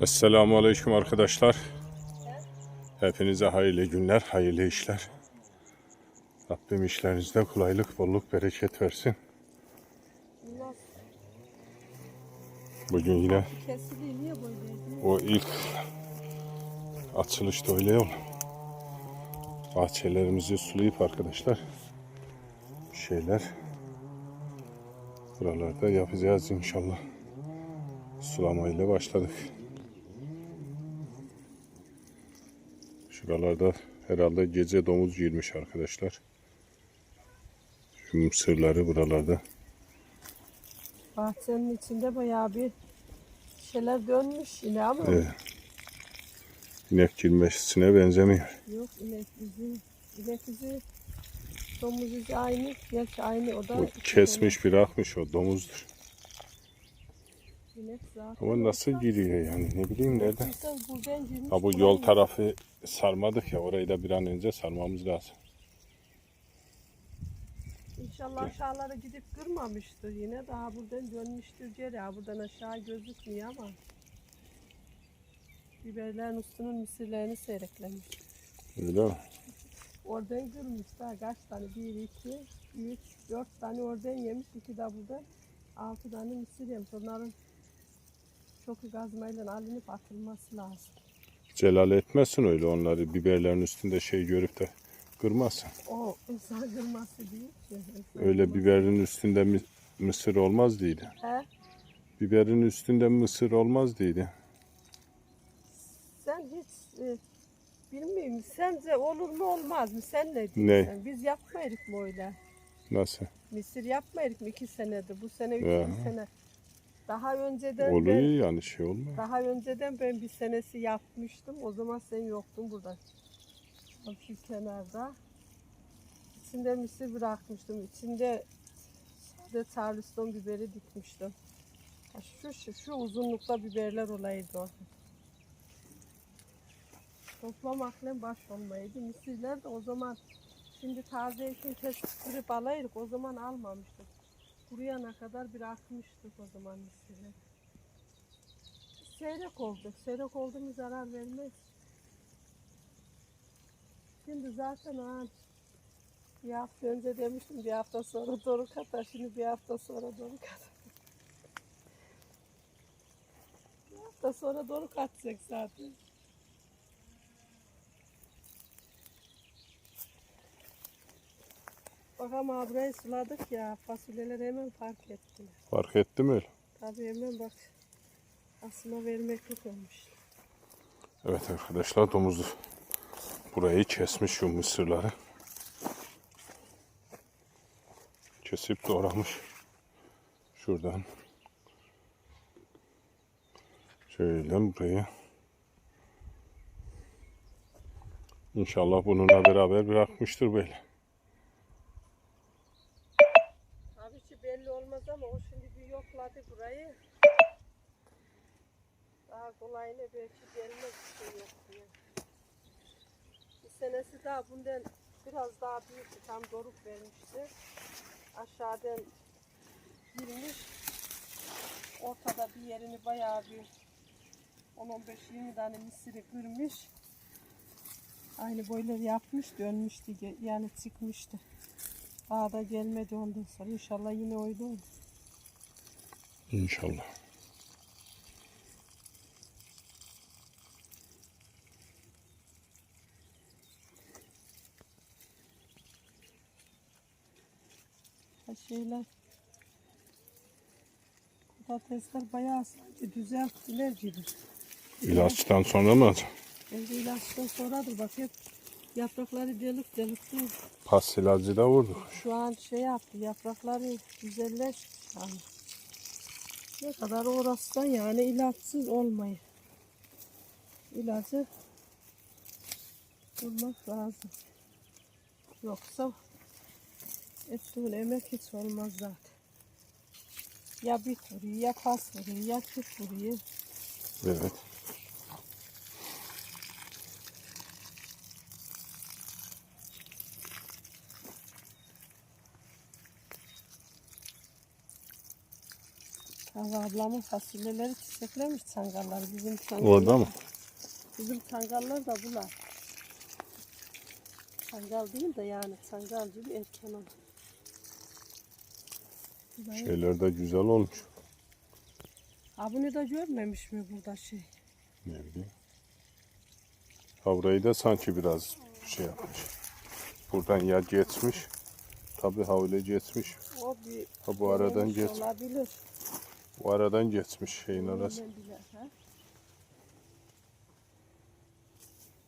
Esselamu Aleyküm arkadaşlar. Hepinize hayırlı günler, hayırlı işler. Rabbim işlerinizde kolaylık, bolluk, bereket versin. Bugün yine o ilk açılışta öyle yol. Bahçelerimizi sulayıp arkadaşlar bir şeyler buralarda yapacağız inşallah. Sulamayla başladık. Şuralarda herhalde gece domuz girmiş arkadaşlar. Şu mısırları buralarda. Bahçenin içinde bayağı bir şeyler dönmüş yine ama Evet. İnek girmesine benzemiyor. yok inek izi, inek izi, domuz izi aynı, gerçi aynı o da. O kesmiş bırakmış o domuzdur. Ama nasıl giriyor yani ne bileyim nereden. Ha bu yol tarafı sarmadık ya orayı da bir an önce sarmamız lazım. İnşallah aşağılara gidip kırmamıştır yine. Daha buradan dönmüştür geri. Ha, buradan aşağı gözükmüyor ama. Biberlerin üstünün misirlerini seyreklemiş. Öyle mi? Oradan kırmış daha kaç tane? Bir, iki, üç, dört tane oradan yemiş. iki de buradan. Altı tane mısır yemiş. Onların çok gazmayla alınıp atılması lazım. Celal etmesin öyle onları biberlerin üstünde şey görüp de kırmasın. O insan kırması değil ki. İnsan Öyle kırması- biberin üstünde mi- mısır olmaz değildi. He? Biberin üstünde mısır olmaz değildi. Sen hiç e, bilmiyorum. Sence olur mu olmaz mı? Sen ne diyorsun? Ne? Biz yapmayırık mı öyle? Nasıl? Mısır yapmayırık mı? iki senedir. Bu sene, üçüncü sene. Daha önceden ben- Oluyor yani şey olmuyor. Daha önceden ben bir senesi yapmıştım. O zaman sen yoktun burada. Şu kenarda. İçinde mısır bırakmıştım. İçinde de charleston biberi dikmiştim. Şu, şu, şu uzunlukta biberler olaydı o. Toplamakla baş olmaydı. Mısırlar da o zaman şimdi tazeyken kesip kırıp alaydık. O zaman almamıştık. Kuruyana kadar bırakmıştık o zaman mısırları. Seyrek oldu. Seyrek oldu mu zarar vermez. Şimdi zaten ha, bir hafta önce demiştim bir hafta sonra doğru katar. Şimdi bir hafta sonra doğru katar. bir hafta sonra doğru katacak zaten. Bakalım abi burayı suladık ya fasulyeler hemen fark ettiler. Fark etti mi öyle? Tabii hemen bak asma vermeklik olmuş. Evet arkadaşlar domuzu burayı kesmiş şu mısırları. Kesip doğramış. Şuradan. Şöyle buraya. İnşallah bununla beraber bırakmıştır böyle. Tabii ki olmaz ama o şimdi bir yokladı burayı. Daha kolayına belki gelmez bir şey yok diye. Bir senesi daha bundan biraz daha büyüktü. Tam doruk vermişti. Aşağıdan girmiş. Ortada bir yerini bayağı bir 10-15-20 tane misiri kırmış. Aynı boyları yapmış dönmüştü yani çıkmıştı. Daha da gelmedi ondan sonra. İnşallah yine öyle olur. İnşallah. Şeyler patatesler bayağı sanki düzelttiler gibi. İlaçtan sonra mı? Bence ilaçtan sonradır bak hep yaprakları delik delik değil. Pas ilacı da vurduk. Şu an şey yaptı yaprakları güzelleşti yani. Ne kadar uğraşsan yani ilaçsız olmayı. İlacı bulmak lazım. Yoksa ettiğin emek hiç olmaz zaten. Ya bit vuruyor, ya pas vuruyor, ya küp vuruyor. Evet. Hava ablamın fasulyeleri çiçeklemiş çangalları bizim çangallar. Orada mı? Bizim çangallar da bular. Çangal değil de yani çangal gibi erken. Burayı- Şeyler de güzel olmuş. Ha bunu da görmemiş mi burada şey? Ne bileyim. Havrayı da sanki biraz şey yapmış. Buradan ya geçmiş. Tabi havle geçmiş. O bir Ha bu aradan denemiş geç. olabilir. Bu aradan geçmiş şeyin arası.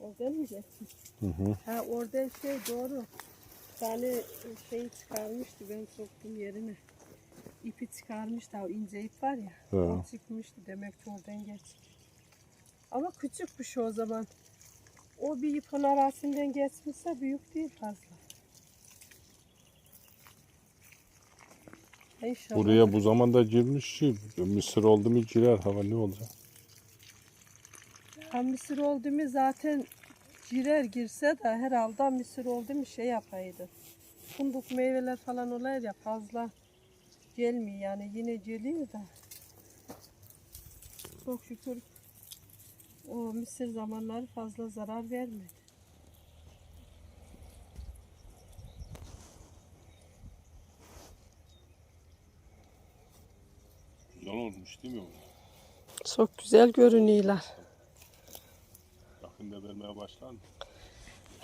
Oradan mı geçmiş? Hı hı. Ha oradan şey doğru. Bir tane şeyi çıkarmıştı ben soktum yerine. İpi çıkarmıştı o ince ip var ya. He. O çıkmıştı demek ki oradan geç. Ama küçükmüş o zaman. O bir ipin arasından geçmişse büyük değil fazla. İnşallah. Buraya bu zamanda girmiş ki mısır oldu mu girer hava ne olacak? Ha, mısır oldu mu zaten girer girse de herhalde mısır oldu mu şey yapaydı. Fındık meyveler falan olayır ya fazla gelmiyor yani yine geliyor da. Çok şükür o mısır zamanları fazla zarar vermedi. Güzel olmuş değil mi o? Çok güzel görünüyorlar. Yakında vermeye başlar mı?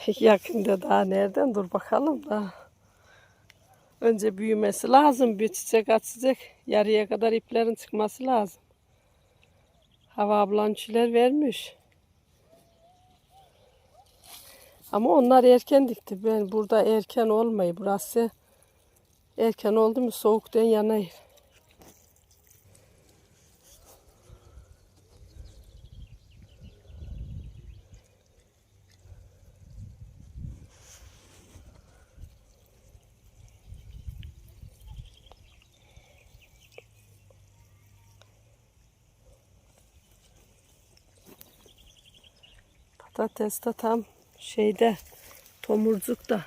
Yakında daha nereden dur bakalım da. Önce büyümesi lazım. Bir çiçek açacak. Yarıya kadar iplerin çıkması lazım. Hava ablançiler vermiş. Ama onlar erken dikti. Ben burada erken olmayı. Burası erken oldu mu soğuktan yanayır. Patates de tam şeyde tomurcukta.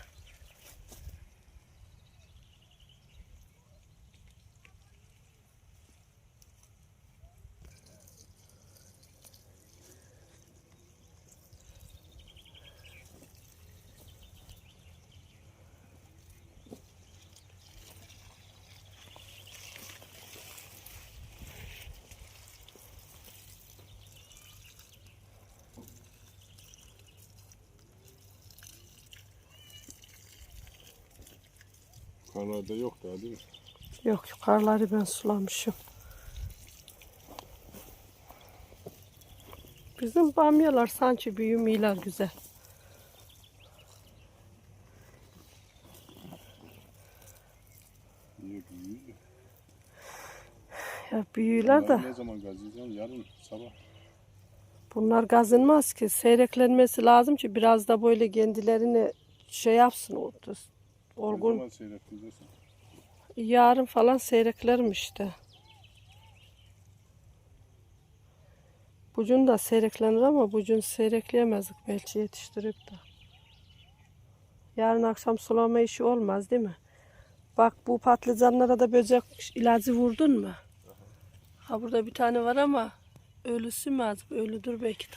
Yukarılarda yok daha değil mi? Yok yukarıları ben sulamışım. Bizim bamyalar sanki büyümüyorlar güzel. Niye büyüyor? Ya büyüyorlar da Ne zaman gazlayacağım? Yarın sabah. bunlar gazınmaz ki. Seyreklenmesi lazım ki biraz da böyle kendilerini şey yapsın. Olgun. Yarın falan seyreklerim işte. Bucun da seyreklenir ama bucun seyrekleyemezdik belki yetiştirip de. Yarın akşam sulama işi olmaz değil mi? Bak bu patlıcanlara da böcek ilacı vurdun mu? Ha burada bir tane var ama ölüsü mü az? Ölüdür belki de.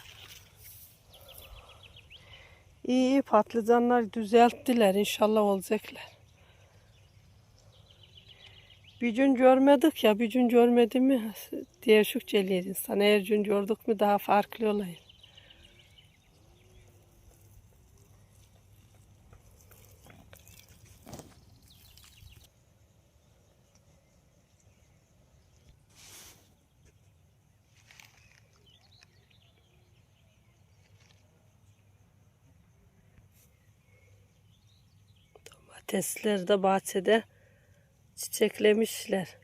İyi patlıcanlar düzelttiler inşallah olacaklar. Bir gün görmedik ya, bir gün görmedi mi değişik geliyor insan. Her gün gördük mü daha farklı oluyor. Domatesler de bahçede çiçeklemişler.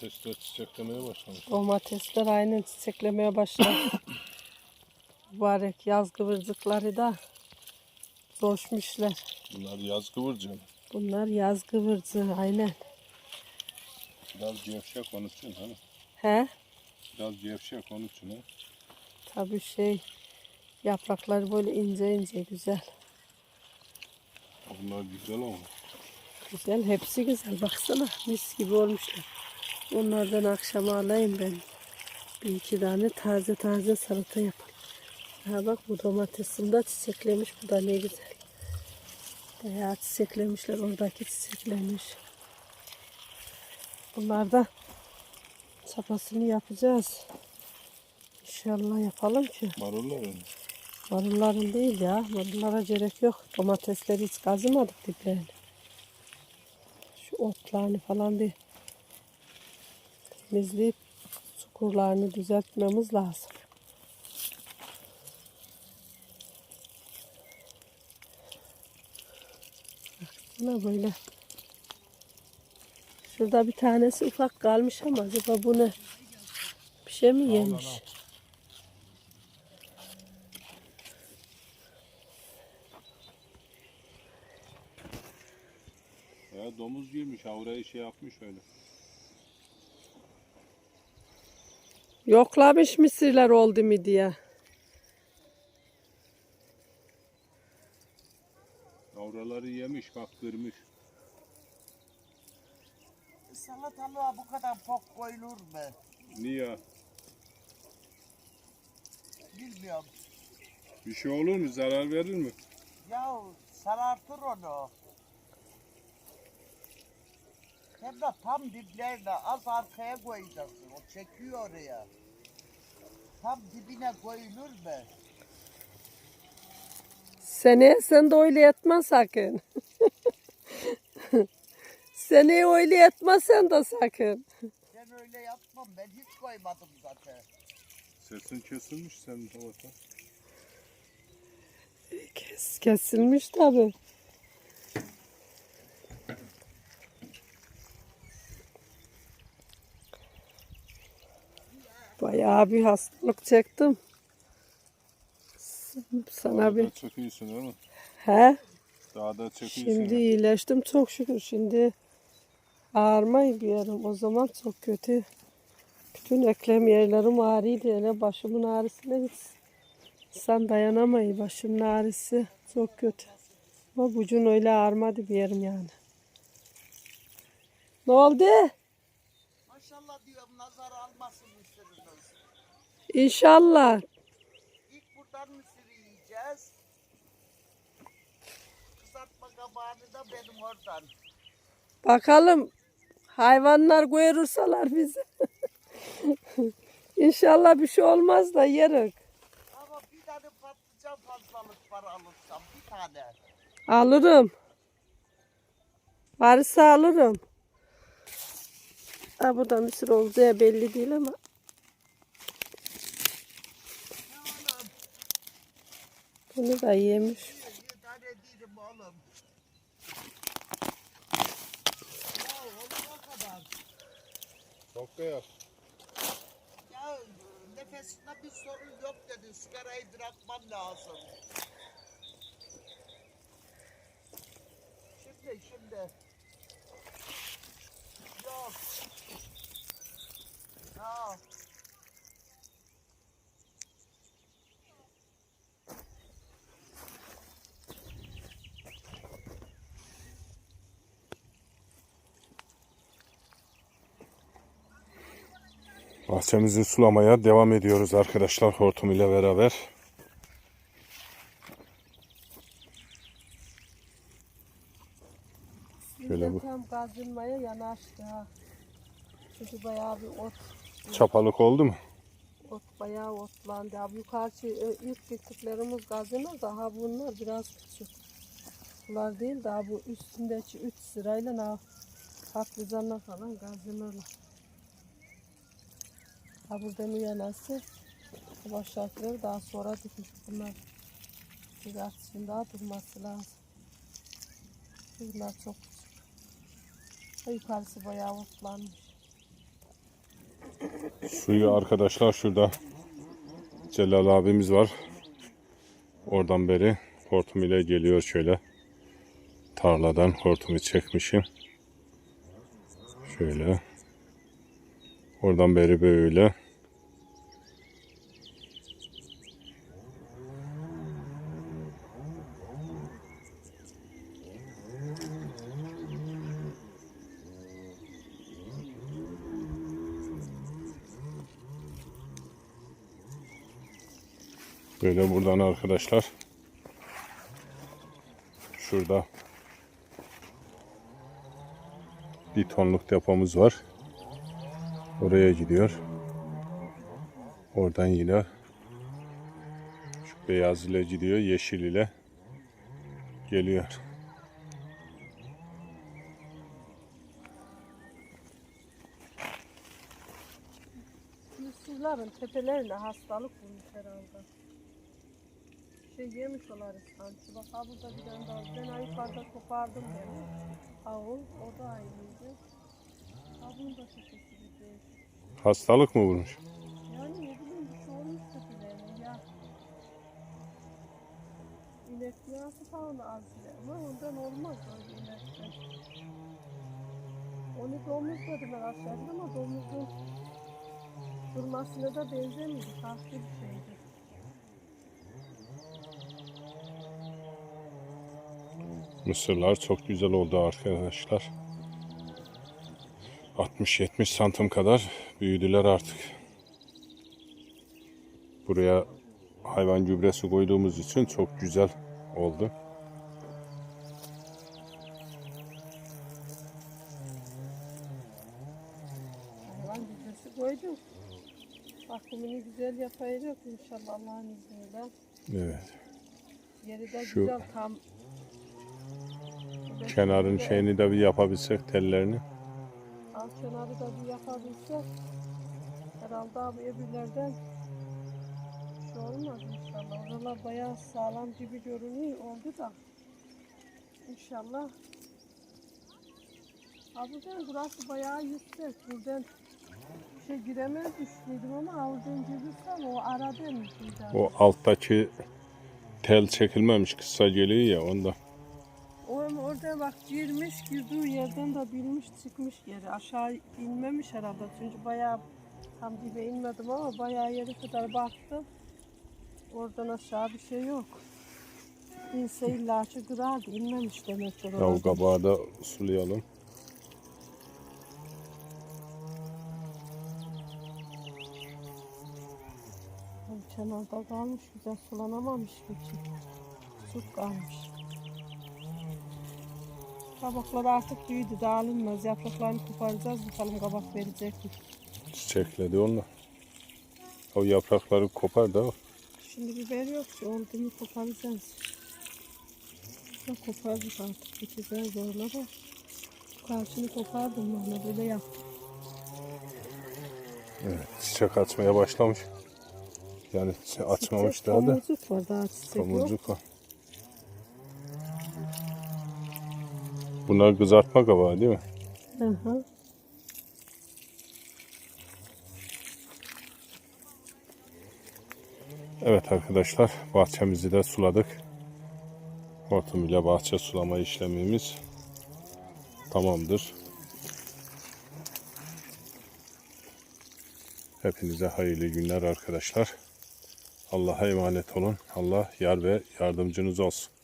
Domatesler çiçeklemeye başlamış. Domatesler aynen çiçeklemeye başladı. Mübarek yaz kıvırcıkları da coşmuşlar. Bunlar yaz kıvırcığı. Bunlar yaz kıvırcığı aynen. Biraz gevşek onun için hani. He? Biraz gevşek onun için ha. Tabii şey yaprakları böyle ince ince güzel. Bunlar güzel ama. Güzel hepsi güzel baksana mis gibi olmuşlar. Onlardan akşama alayım ben. Bir iki tane taze taze salata yapalım. Ha bak bu domatesim de çiçeklemiş. Bu da ne güzel. Bayağı çiçeklemişler. Oradaki çiçeklemiş. Bunlar da çapasını yapacağız. İnşallah yapalım ki. Marullar mı? Marulların değil ya. Marullara gerek yok. Domatesleri hiç kazımadık diplerini. Şu otlarını falan bir temizleyip çukurlarını düzeltmemiz lazım. Baksana böyle. Şurada bir tanesi ufak kalmış ama acaba bu ne? Bir şey mi yemiş? Ya domuz girmiş. Avrayı şey yapmış öyle. Yoklamış mısırlar oldu mu diye. Avraları yemiş bak kırmış. Salatalığa bu kadar pok koyulur mu? Niye? Bilmiyorum. Bir şey olur mu? Zarar verir mi? Ya sarartır onu. Hem de tam diplerine az arkaya koyacaksın. O çekiyor oraya. Tam dibine koyulur mu? Seneye sen de öyle etme sakın. Seneye öyle etme sen de sakın. Ben öyle yapmam. Ben hiç koymadım zaten. Sesin kesilmiş senin tavata. Kes, kesilmiş tabi. Bayağı bir hastalık çektim. Sana bir Dağda çekiyorsun değil mi? he Dağda çekiyorsun. şimdi ya. iyileştim çok şükür şimdi ağrımayı bir yerim o zaman çok kötü. Bütün eklem yerlerim ağrıydı hele başımın ağrısıyla hiç sen dayanamayı başımın ağrısı çok kötü. Ama bucun öyle ağrımadı bir yerim yani. Ne oldu? Maşallah diyorum nazar almasın. İnşallah. İlk buradan mısır yiyeceğiz. Kızartma kabağını da benim oradan. Bakalım hayvanlar koyurursalar bizi. İnşallah bir şey olmaz da yerik. Ama bir tane patlıcan fazlalık var alırsam bir tane. Alırım. Varsa alırım. Ha burada mısır olacağı belli değil ama. Bunu da yemiş. Çok beyaz. Ya nefesinde bir sorun yok dedi. Sigarayı bırakmam lazım. Şimdi şimdi. Yok. Ya. Bahçemizi sulamaya devam ediyoruz arkadaşlar hortum ile beraber. Şöyle bu. Tam kazınmaya yanaştı ha. Çünkü bayağı bir ot, Çapalık oldu mu? ot bayağı otlandı. Ha, yukarı e, ilk diktiklerimiz gazınır daha bunlar biraz küçük. Bunlar değil daha bu üstündeki üç sırayla patlıcanla falan gazınırlar. Ha buradan uyanası bu aşağıdakileri daha sonra dikmiş bunlar. Biraz şimdi daha durması lazım. Bunlar çok küçük. Yukarısı bayağı otlanmış. Suyu arkadaşlar şurada Celal abimiz var. Oradan beri hortum ile geliyor şöyle. Tarladan hortumu çekmişim. Şöyle. Oradan beri böyle. Böyle buradan arkadaşlar. Şurada bir tonluk depomuz var. Oraya gidiyor. Oradan yine şu beyaz ile gidiyor, yeşil ile geliyor. Mısırların tepelerine hastalık bulmuş herhalde. Şey yemiş olarız sanki. Bak ha burada bir tane daha. Ben ayı fazla kopardım beni. Avul, o da aynıydı. Ha bunun da değil. Hastalık mı vurmuş? Yani ne bileyim bir şey olmuş tepelerine ya. İnek yağsı falan az bile. Ama ondan olmaz öyle inekten. Onu domuz dediler aşağıda ama domuzun durmasına da benzemiyor. Farklı bir şeydi. Mısırlar çok güzel oldu arkadaşlar. 60-70 santim kadar büyüdüler artık. Buraya hayvan gübresi koyduğumuz için çok güzel oldu. Hayvan gübresi koydum. Bakımını güzel yapacak inşallah Allah'ın izniyle. Evet. Yeri de Şu güzel tam. Kenarın şeyini de bir yapabilsek tellerini. Alt kenarı da bir yapabilsek herhalde abi öbürlerden bir şey olmaz inşallah. Oralar bayağı sağlam gibi görünüyor oldu da inşallah. Abi ben burası bayağı yüksek. Buradan şey giremez düştüydüm ama avucun girsem o ara demişti. O alttaki tel çekilmemiş kısa geliyor ya onda. Orada bak girmiş, girdiği yerden de bilmiş çıkmış yeri. Aşağı inmemiş herhalde çünkü bayağı tam dibe inmedim ama bayağı yere kadar baktım. Oradan aşağı bir şey yok. İnse illa ki kırardı, inmemiş demektir Ya o kabağı da sulayalım. Kenarda kalmış, güzel sulanamamış geçin. Çok kalmış. Kabaklar artık büyüdü, dağılınmaz. Yapraklarını koparacağız, bakalım kabak verecek mi? Çiçekledi onunla. O yaprakları kopar da Şimdi biber yok ki oldu mu koparacağız. Ya kopardık artık biteceğiz zorla da. Karşını kopardım bana böyle yap. evet, çiçek açmaya başlamış. Yani açmamış daha da Tomurcuk var daha çiçek yok. tomurcuk var. Bunlar kızartma kabağı değil mi? Hı hı. Evet arkadaşlar bahçemizi de suladık. Hortum ile bahçe sulama işlemimiz tamamdır. Hepinize hayırlı günler arkadaşlar. Allah'a emanet olun. Allah yar ve yardımcınız olsun.